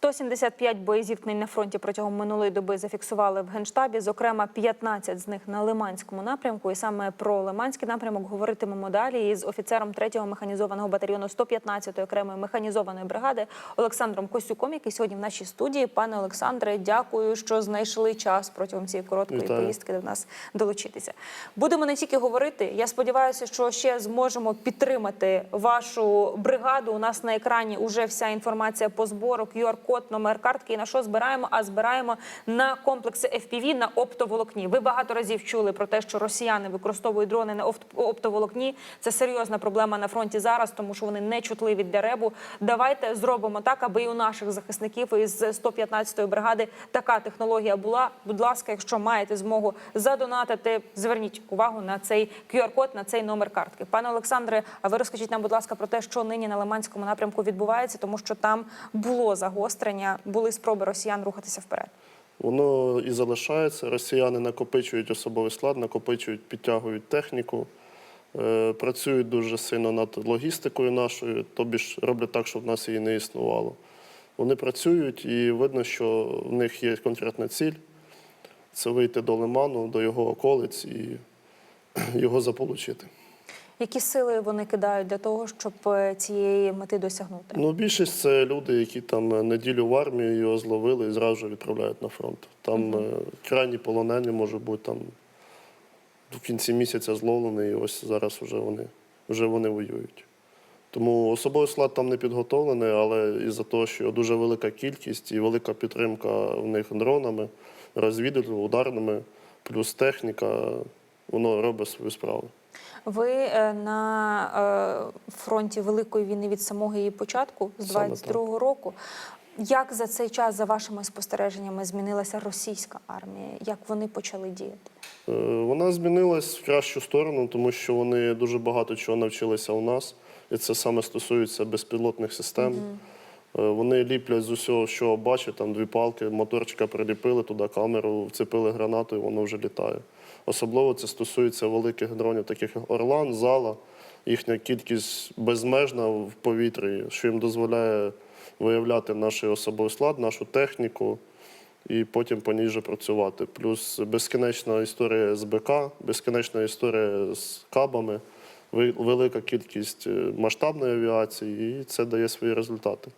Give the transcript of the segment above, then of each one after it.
175 боєзіткнень на фронті протягом минулої доби зафіксували в генштабі. Зокрема, 15 з них на Лиманському напрямку. І саме про Лиманський напрямок говоритимемо далі із офіцером 3-го механізованого батальйону 115-ї окремої механізованої бригади Олександром Косюком, який сьогодні в нашій студії. Пане Олександре, дякую, що знайшли час протягом цієї короткої Вітаю. поїздки до нас долучитися. Будемо не тільки говорити. Я сподіваюся, що ще зможемо підтримати вашу бригаду. У нас на екрані вже вся інформація по збору, QR-код, номер картки. І на що збираємо? А збираємо на комплекси FPV на оптоволокні. Ви багато разів чули про те, що росіяни використовують дрони на оптоволокні. Це серйозна проблема на фронті зараз, тому що вони не чутливі для ребу. Давайте зробимо так, аби і у наших захисників із 115-ї бригади така технологія була. Будь ласка, якщо маєте змогу задонатити, зверніть увагу на цей QR-код, на цей номер картки. Пане Олександре, а ви розкажіть нам, будь ласка, про те, що нині на Лиманському напрямку відбувається, тому що там було загострення, були спроби росіян рухатися вперед. Воно і залишається. Росіяни накопичують особовий склад, накопичують, підтягують техніку, е, працюють дуже сильно над логістикою нашою, тобі ж роблять так, щоб в нас її не існувало. Вони працюють і видно, що в них є конкретна ціль це вийти до лиману, до його околиць і його заполучити. Які сили вони кидають для того, щоб е, цієї мети досягнути? Ну, більшість це люди, які там неділю в армії його зловили і зразу відправляють на фронт. Там е, крайні полонені, може бути там в кінці місяця зловлений, і ось зараз вже вони, вже вони воюють. Тому особовий склад там не підготовлений, але із-за того, що дуже велика кількість і велика підтримка в них дронами, розвідувальними, ударними, плюс техніка, воно робить свою справу. Ви е, на е, фронті Великої війни від самого її початку з Саме 22-го року. Як за цей час, за вашими спостереженнями, змінилася російська армія? Як вони почали діяти? Е, Вона змінилась в кращу сторону, тому що вони дуже багато чого навчилися у нас, і це саме стосується безпілотних систем. Е, Вони ліплять з усього, що бачать, там дві палки, моторчика приліпили туди камеру, вцепили гранату, і воно вже літає. Особливо це стосується великих дронів, таких як Орлан, Зала. Їхня кількість безмежна в повітрі, що їм дозволяє виявляти наш особовий склад, нашу техніку і потім по ній вже працювати. Плюс безкінечна історія з БК, безкінечна історія з кабами, велика кількість е, масштабної авіації, і це дає свої результати.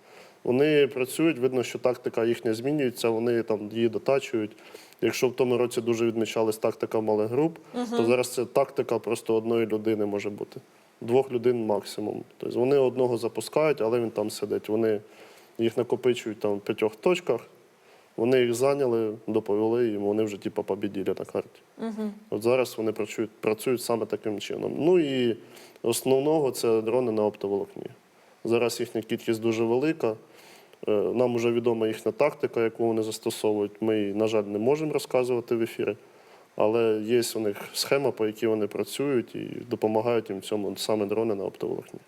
Вони працюють, видно, що тактика їхня змінюється, вони там її дотачують. Якщо в тому році дуже відмічалась тактика малих груп, то зараз це тактика просто одної людини може бути. Двох людей максимум. Тобто вони одного запускають, але він там сидить. Вони їх накопичують там в п'ятьох точках, вони їх зайняли, доповіли їм, вони вже типу, побіділи на карті. Угу. От зараз вони працюють, працюють саме таким чином. Ну і основного це дрони на оптоволокні. Зараз їхня кількість дуже велика. Е, Нам вже відома їхня тактика, яку вони застосовують. Ми на жаль, не можемо розказувати в ефірі. Але є у них схема, по якій вони працюють і допомагають їм в цьому саме дрони на оптоволокні.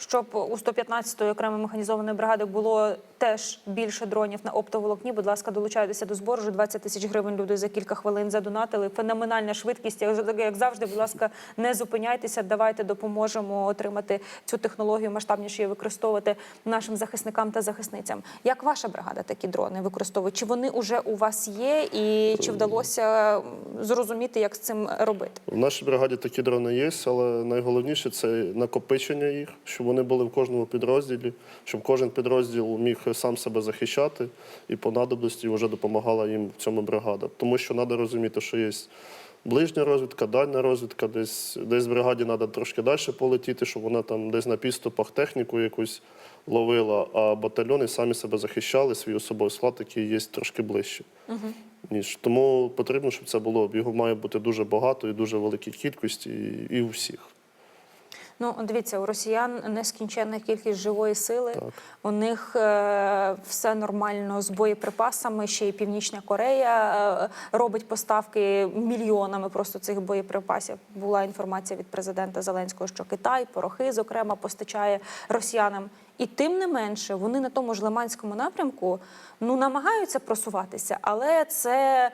Щоб у 115-ї окремої механізованої бригади було теж більше дронів на оптоволокні, будь ласка, долучайтеся до збору. Вже 20 тисяч гривень люди за кілька хвилин задонатили. Феноменальна швидкість. Як завжди, будь ласка, не зупиняйтеся. Давайте допоможемо отримати цю технологію, масштабніше використовувати нашим захисникам та захисницям. Як ваша бригада такі дрони використовує? Чи вони вже у вас є, і чи вдалося зрозуміти, як з цим робити? В нашій бригаді такі дрони є, але найголовніше це накопичення їх, щоб вони були в кожному підрозділі, щоб кожен підрозділ міг сам себе захищати і по надобності вже допомагала їм в цьому бригада. Тому що треба розуміти, що є ближня розвідка, дальня розвідка, десь, десь бригаді треба трошки далі полетіти, щоб вона там десь на підступах техніку якусь ловила, а батальйони самі себе захищали, свій особовий склад, який є трошки ближче ніж. Тому потрібно, щоб це було. Його має бути дуже багато і дуже великій кількості, і, і у всіх. Ну, дивіться, у росіян нескінченна кількість живої сили. Так. У них е, все нормально з боєприпасами. Ще й Північна Корея е, робить поставки мільйонами просто цих боєприпасів. Була інформація від президента Зеленського, що Китай, порохи, зокрема, постачає росіянам. І тим не менше, вони на тому ж Лиманському напрямку ну намагаються просуватися, але це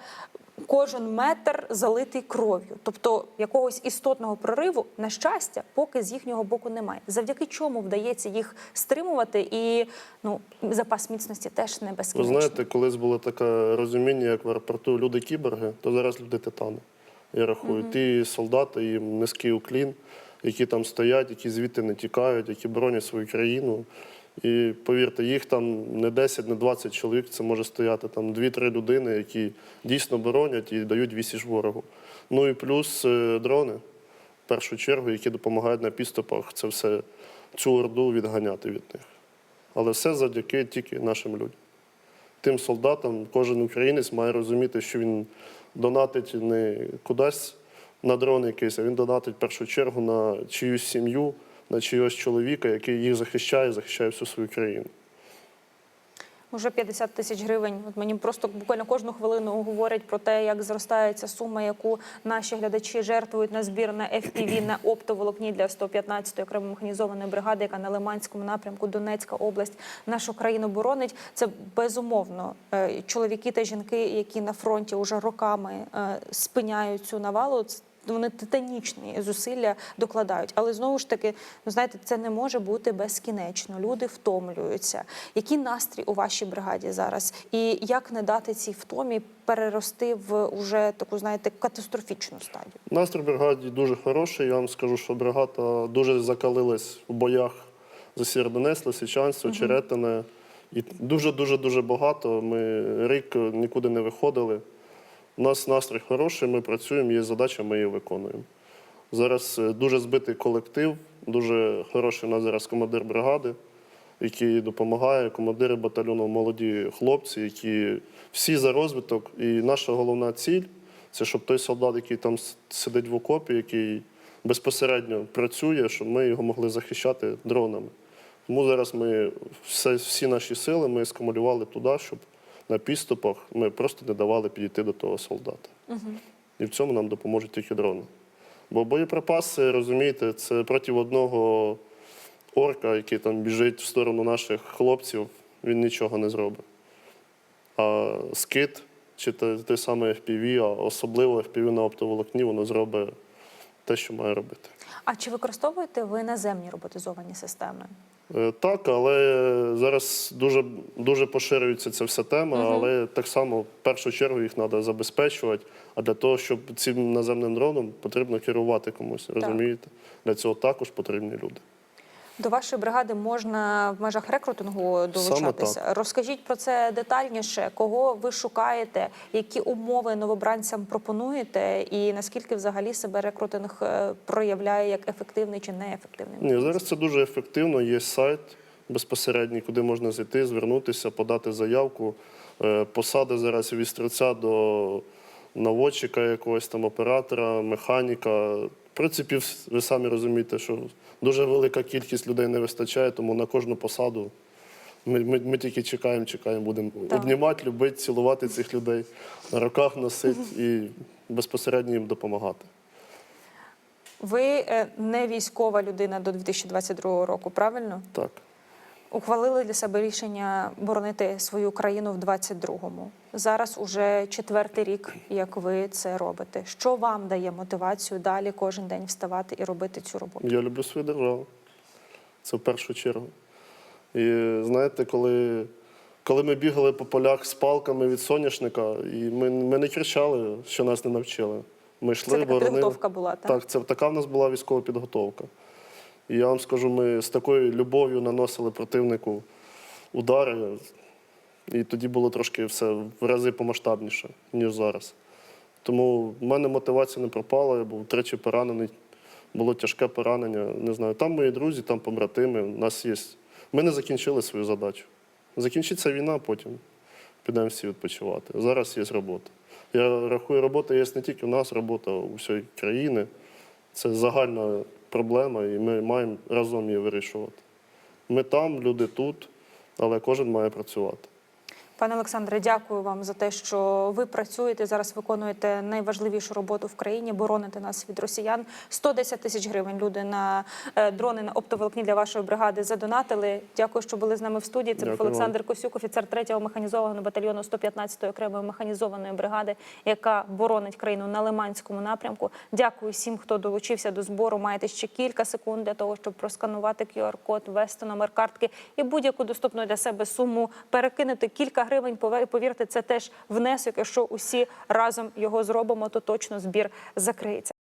кожен метр залитий кров'ю. Тобто якогось істотного прориву, на щастя, поки з їхнього боку немає. Завдяки чому вдається їх стримувати, і ну запас міцності теж не Ви знаєте, колись було таке розуміння, як в аеропорту люди кіборги, то зараз люди титани. Я рахую, ті солдати, їм низький уклін, які там стоять, які звідти не тікають, які боронять свою країну. І повірте, їх там не 10, не 20 чоловік, це може стояти там 2-3 людини, які дійсно боронять і дають вісіж ворогу. Ну і плюс е, дрони, в першу чергу, які допомагають на підступах це все цю орду відганяти від них. Але все завдяки тільки нашим людям тим солдатам кожен українець має розуміти, що він донатить не кудись на дрон якийсь, а він донатить в першу чергу на чиюсь сім'ю, на чийось чоловіка, який їх захищає, захищає всю свою країну. Уже 50 тисяч гривень. От мені просто буквально кожну хвилину говорять про те, як зростає ця сума, яку наші глядачі жертвують на збір на FPV, на оптоволокні для 115-ї окремо механізованої бригади, яка на Лиманському напрямку Донецька область нашу країну боронить. Це безумовно е, чоловіки та жінки, які на фронті вже роками е, спиняють цю навалу. Вони титанічні зусилля докладають, але знову ж таки, ну знаєте, це не може бути безкінечно. Люди втомлюються. Який настрій у вашій бригаді зараз? І як не дати цій втомі перерости в уже таку, знаєте, катастрофічну стадію? Настрій бригаді дуже хороший. Я вам скажу, що бригада дуже закалилась в боях за Сєрдонес, Лисичанство, Черетине. І дуже-дуже дуже багато. Ми рік нікуди не виходили. У нас настрій хороший, ми працюємо, є задача, ми її виконуємо. Зараз е, дуже збитий колектив, дуже хороший у нас зараз командир бригади, який допомагає, командири батальйону молоді хлопці, які всі за розвиток. І наша головна ціль це щоб той солдат, який там сидить в окопі, який безпосередньо працює, щоб ми його могли захищати дронами. Тому зараз ми все, всі наші сили ми скумулювали туди, щоб на підступах ми просто не давали підійти до того солдата. І в цьому нам допоможуть тільки дрони. Бо боєприпаси, розумієте, це проти одного орка, який там біжить в сторону наших хлопців, він нічого не зробить. А скид чи той, той самий FPV, а особливо FPV на оптоволокні, воно зробить те, що має робити. А чи використовуєте ви наземні роботизовані системи? Е, Так, але зараз дуже, дуже поширюється ця вся тема, але так само в першу чергу їх треба забезпечувати. А для того, щоб цим наземним дроном потрібно керувати комусь, розумієте? Для цього також потрібні люди. До вашої бригади можна в межах рекрутингу долучатися. Розкажіть про це детальніше, кого ви шукаєте, які умови новобранцям пропонуєте, і наскільки взагалі себе рекрутинг е, проявляє як ефективний чи неефективний? Ні, зараз це дуже ефективно. Є сайт безпосередній, куди можна зайти, звернутися, подати заявку. Е, Посади зараз від стрільця до наводчика якогось там оператора, механіка. Принципі, ви самі розумієте, що дуже велика кількість людей не вистачає, тому на кожну посаду ми, ми, ми тільки чекаємо, чекаємо, будемо обнімати, любити, цілувати цих людей, на руках носити і безпосередньо їм допомагати. Ви е, не військова людина до 2022 року, правильно? Так. Ухвалили для себе рішення боронити свою країну в 22-му. Зараз уже четвертий рік, як ви це робите. Що вам дає мотивацію далі кожен день вставати і робити цю роботу? Я люблю свою державу. Це в першу чергу. І знаєте, коли, коли ми бігали по полях з палками від соняшника, і ми, ми не кричали, що нас не навчили. Ми йшли, Це така боронили. підготовка була, так? Так, це така в нас була військова підготовка. І я вам скажу, ми з такою любов'ю наносили противнику удари, і тоді було трошки все в рази помасштабніше, ніж зараз. Тому в мене мотивація не пропала, я був тричі поранений, було тяжке поранення. Не знаю, там мої друзі, там побратими, у нас є. Ми не закінчили свою задачу. Закінчиться війна, потім підемо всі відпочивати. Зараз є робота. Я рахую, робота є не тільки у нас, робота у всієї країни. Це загальна проблема, і ми маємо разом її вирішувати. Ми там, люди тут, але кожен має працювати. Пане Олександре, дякую вам за те, що ви працюєте зараз. Виконуєте найважливішу роботу в країні, бороните нас від росіян. 110 тисяч гривень люди на е, дрони на оптоволокні для вашої бригади задонатили. Дякую, що були з нами в студії. Це був. Олександр Косюк, офіцер 3-го механізованого батальйону 115-ї окремої механізованої бригади, яка боронить країну на Лиманському напрямку. Дякую всім, хто долучився до збору. Маєте ще кілька секунд для того, щоб просканувати QR-код, ввести номер картки і будь-яку доступну для себе суму перекинути кілька гривень. Повірте, це теж внесок. Якщо усі разом його зробимо, то точно збір закриється.